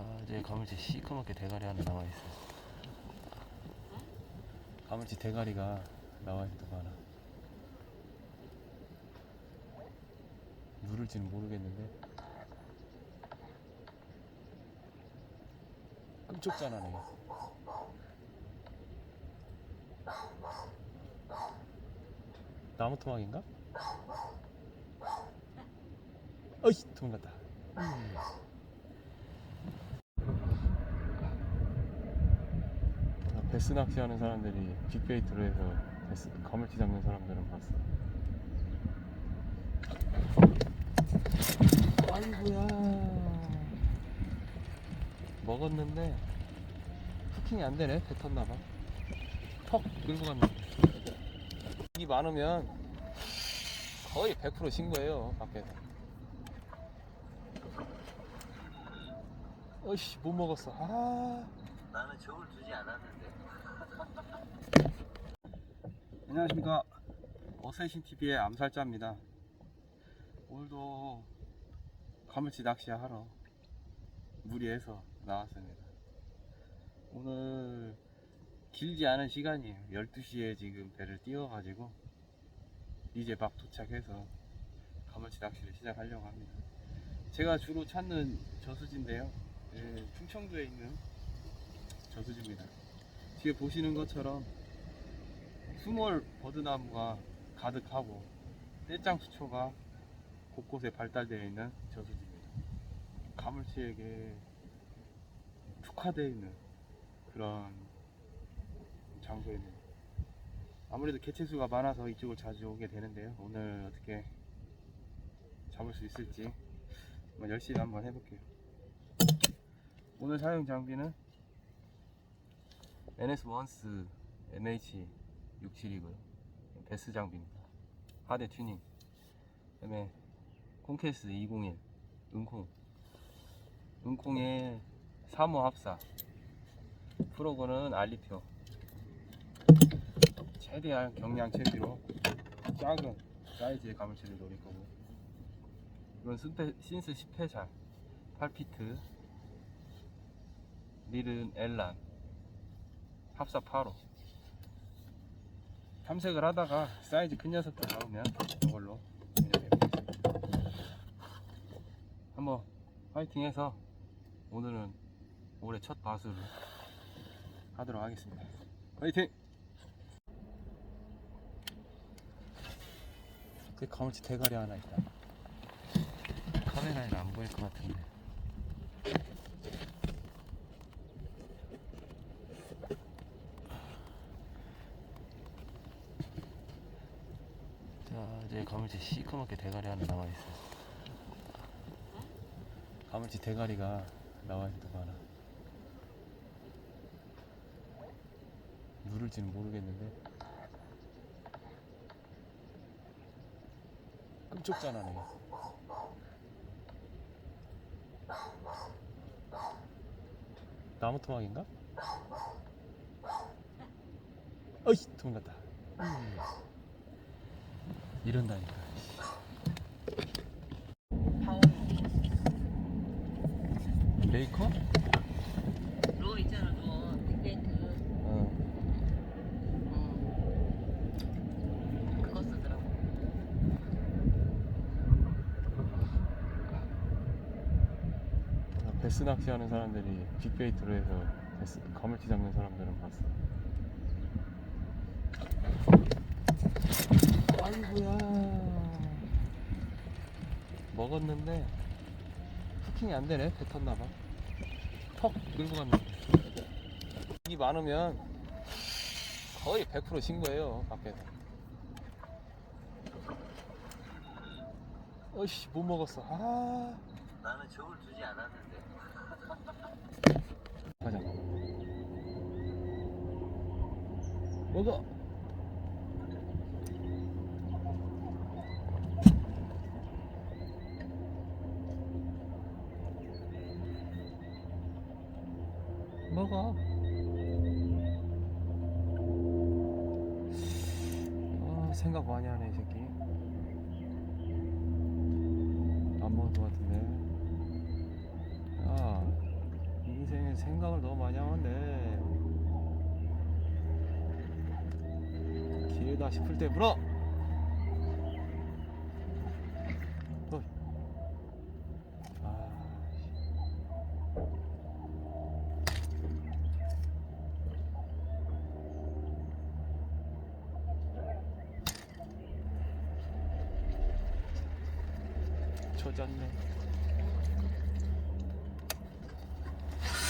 자, 이제 가물치 시커멓게 대가리 하나 나와 있어. 가물치 대가리가 나와 있는 거 하나. 누를지는 모르겠는데. 끔찍잖아네. 나무 토막인가? 어이 도망갔다. 음. 아, 베스 낚시하는 사람들이 빅베이트로 해서 베스, 가물치 잡는 사람들은 봤어. 아이고야. 먹었는데 후킹이 안 되네. 뱉었나 봐. 턱 끌고 갔는데. 이 많으면 거의 100% 신고해요. 밖에서. 어이씨 못 먹었어. 아. 나는 적을 두지 않았는데. 안녕하십니까 어쌔신 TV의 암살자입니다. 오늘도 가물치 낚시하러 무리해서 나왔습니다. 오늘 길지 않은 시간이에요. 12시에 지금 배를 띄워가지고 이제 막 도착해서 가물치 낚시를 시작하려고 합니다. 제가 주로 찾는 저수지인데요. 예, 충청도에 있는 저수지입니다. 뒤에 보시는 것처럼 스몰 버드나무가 가득하고 떼짱 수초가 곳곳에 발달되어 있는 저수지입니다. 가물치에게 특화되어 있는 그런 장소입니다. 아무래도 개체수가 많아서 이쪽을 자주 오게 되는데요. 오늘 어떻게 잡을 수 있을지 한번 열심히 한번 해볼게요. 오늘 사용 장비는 NS 원스 MH 67이고요. 베스 장비입니다. 하대 튜닝. 그다음에 콩케이스 201 은콩. 은콩의 3호 합사. 프로그는 알리표. 최대한 경량 채비로 작은 사이즈의 가물치를 노릴 거고. 이건 신스, 신스 10회차 8피트 릴은 엘란 합사 8호 탐색을 하다가 사이즈 큰 녀석들 나오면 이걸로. 한번 파이팅해서 오늘은 올해 첫 바수를 하도록 하겠습니다. 파이팅! 그 가물치 대가리 하나 있다. 카메라에는 안 보일 것 같은데. 이제 가물치 시커멓게 대가리 하나 나와 있어. 가물치 대가리가 나와 있는 거 하나. 누를지는 모르겠는데. 끔찍잖아네. 나무 토막인가? 어이 도망갔다. 음. 이런다니까. 메이커? 로 있잖아 로 빅베이트 어. 음. 그거 쓰더라고 아, 베스 낚시하는 사람들이 빅베이트로 해서 베스, 가물치 잡는 사람들은 봤어. 아이고야. 먹었는데 후킹이 안 되네. 뱉었나봐. 턱 끌고 갔는데. 이 많으면 거의 100% 신고해요. 밖에서. 어이씨 못 먹었어. 아. 나는 적을 두지 않았는데 가자. 먹어. 먹어. 아, 생각 많이 하네, 이 새끼. 안 먹을 것 같은데. 야. 생각을 너무 많이 하는데 기회다 싶을 때 물어 어. 아, 젖었네